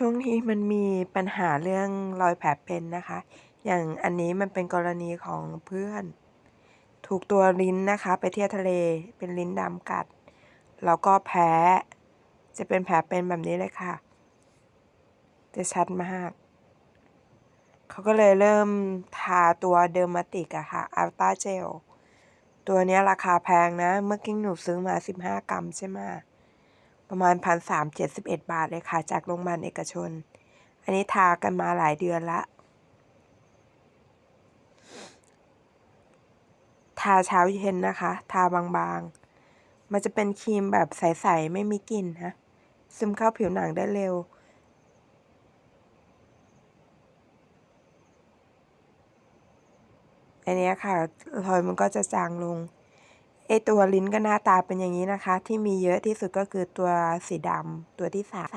ช่วงนี้มันมีปัญหาเรื่องรอยแผลเป็นนะคะ อย่างอันนี้มันเป็นกรณีของเพื่อน ถูกตัวลิ้นนะคะ ไปเที่ยวทะเลเป็นลิ้นดำกัด แล้วก็แพ้จะเป็นแผลเป็นแบบนี้เลยค่ะ จะชัดมาก เขาก็เลยเริ่มทาตัวเดอร์มาติกอะค่ะอัลต้าเจลตัวนี้ราคาแพงนะ เมื่อกี้หนูซื้อมา 15 กรัมใช่ไหม ประมาณ 1,371 บาทเลยค่ะ จากโรงพยาบาลเอกชน อันนี้ทากันมาหลายเดือนละ ทาเช้าเย็นนะคะ ทาบางๆ มันจะเป็นครีมแบบใส ๆ ไม่มีกลิ่นนะ ซึมเข้าผิวหนังได้เร็วอันนี้ค่ะรอยมันก็จะจางลง ไอตัวลิ้นก็หน้าตาเป็นอย่างนี้นะคะ ที่มีเยอะที่สุดก็คือตัวสีดำตัวที่สาม